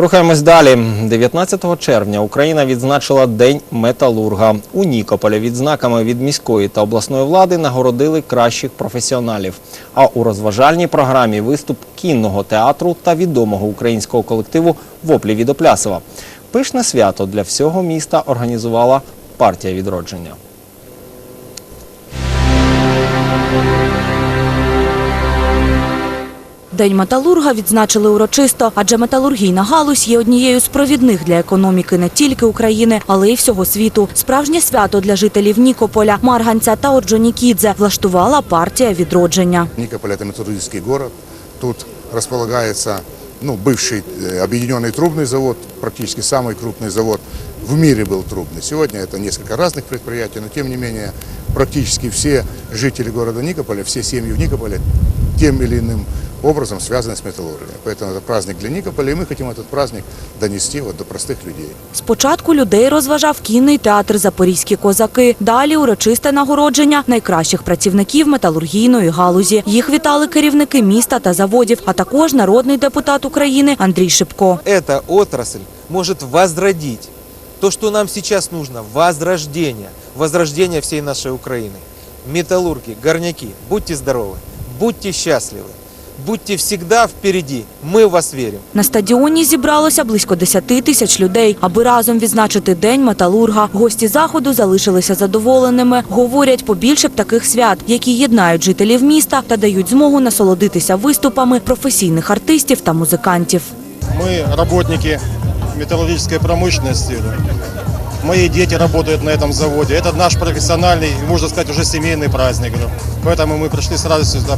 Рухаємось далі. 19 червня Україна відзначила День металурга. У Нікополі відзнаками від міської та обласної влади нагородили кращих професіоналів. А у розважальній програмі виступ кінного театру та відомого українського колективу Воплі від Оплясова. Пишне свято для всього міста організувала партія відродження. День металурга відзначили урочисто, адже металургійна галузь є однією з провідних для економіки не тільки України, але й всього світу. Справжнє свято для жителів Нікополя, Марганця та Орджонікідзе влаштувала партія відродження. Никополь – это металлургический город. Тут располагается ну, бывший э, объединенный трубный завод, практически самый крупный завод в мире был трубный. Сегодня это несколько разных предприятий, но тем не менее практически все жители города Никополя, все семьи в Никополе тем или иным образом связаны с металлургией. Поэтому это праздник для Никополя, и мы хотим этот праздник донести вот до простых людей. Спочатку людей розважав кінний театр Запорізькі козаки. Далі урочисте нагородження найкращих працівників металургійної галузі. Їх вітали керівники міста та заводів, а також народний депутат України Андрій Шипко. эта отрасль может возродить то, что нам сейчас нужно, возрождение, возрождение всей нашей Украины. Металлурги, горняки, будьте здоровы, будьте счастливы, будьте всегда впереди, мы в вас верим. На стадіоні зібралося близько 10 тисяч людей, аби разом відзначити День металурга. Гості заходу залишилися задоволеними. Говорять, побільше б таких свят, які єднають жителів міста та дають змогу насолодитися виступами професійних артистів та музикантів. Мы работники металлургической промышленности. Мои дети работают на этом заводе. Это наш профессиональный, можно сказать, уже семейный праздник. Поэтому мы пришли с радостью сюда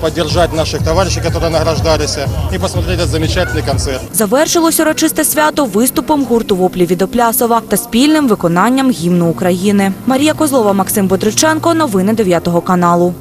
поддержать наших товарищей, которые награждались, и посмотреть этот замечательный концерт. Завершилось урочисте свято виступом гурту «Воплі від Оплясова» та спільним виконанням гімну України. Марія Козлова, Максим Бодриченко. Новини 9 каналу.